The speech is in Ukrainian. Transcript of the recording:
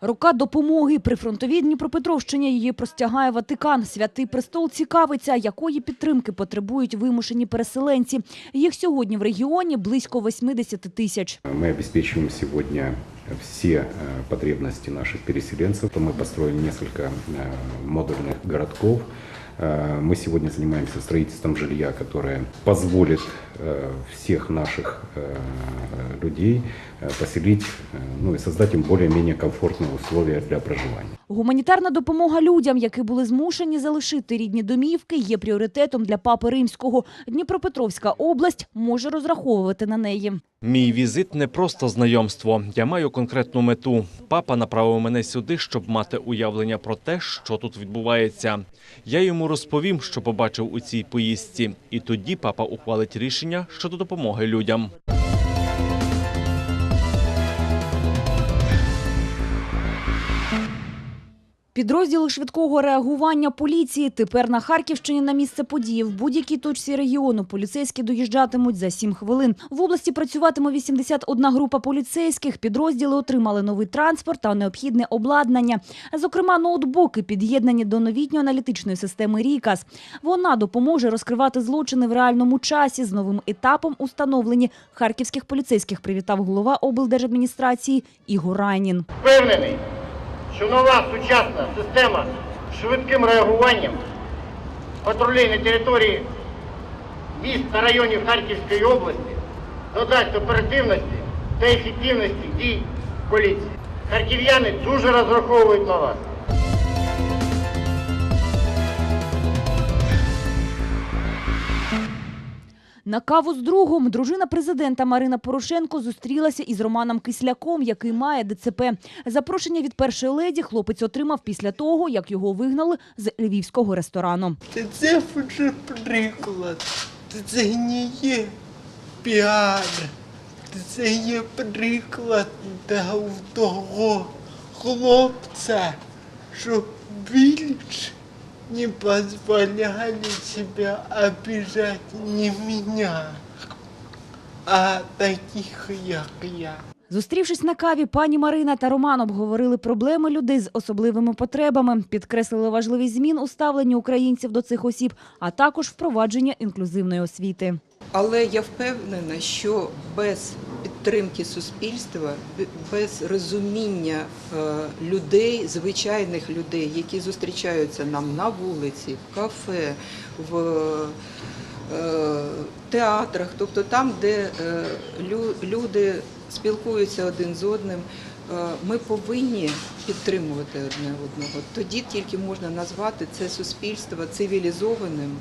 Рука допомоги при фронтовій Дніпропетровщині її простягає Ватикан. Святий престол цікавиться, якої підтримки потребують вимушені переселенці. Їх сьогодні в регіоні близько 80 тисяч. Мы обеспечиваем сегодня все э, потребности наших переселенцев. Мы построили несколько э, модульных городков. Э, Мы сегодня занимаемся строительством жилья, которое позволит э, всех наших э, людей э, поселить э, ну, и создать им более-менее комфортные условия для проживания. Гуманітарна допомога людям, які були змушені залишити рідні домівки, є пріоритетом для папи римського. Дніпропетровська область може розраховувати на неї. Мій візит не просто знайомство. Я маю конкретну мету. Папа направив мене сюди, щоб мати уявлення про те, що тут відбувається. Я йому розповім, що побачив у цій поїздці, і тоді папа ухвалить рішення щодо допомоги людям. Підрозділи швидкого реагування поліції тепер на Харківщині на місце події. В будь-якій точці регіону поліцейські доїжджатимуть за 7 хвилин. В області працюватиме 81 група поліцейських. Підрозділи отримали новий транспорт та необхідне обладнання. Зокрема, ноутбуки під'єднані до новітньої аналітичної системи РІКАС. Вона допоможе розкривати злочини в реальному часі. З новим етапом установлені харківських поліцейських привітав голова облдержадміністрації Ігор Райнін. Впевнений, що нова сучасна система з швидким реагуванням патрулей на території міст та районів Харківської області додасть оперативності та ефективності дій поліції. Харків'яни дуже розраховують на вас. На каву з другом дружина президента Марина Порошенко зустрілася із Романом Кисляком, який має ДЦП. Запрошення від першої леді хлопець отримав після того, як його вигнали з львівського ресторану. Це вже приклад. Це не є піар. Це є приклад того хлопця, що більше не дозволяли себе обижать не мене, а таких, як я. Зустрівшись на каві, пані Марина та Роман обговорили проблеми людей з особливими потребами, підкреслили важливість змін у ставленні українців до цих осіб, а також впровадження інклюзивної освіти. Але я впевнена, що без підтримки суспільства, без розуміння е, людей, звичайних людей, які зустрічаються нам на вулиці, в кафе, в е, театрах, тобто там, де е, люди спілкуються один з одним, ми повинні підтримувати одне одного. Тоді тільки можна назвати це суспільство цивілізованим.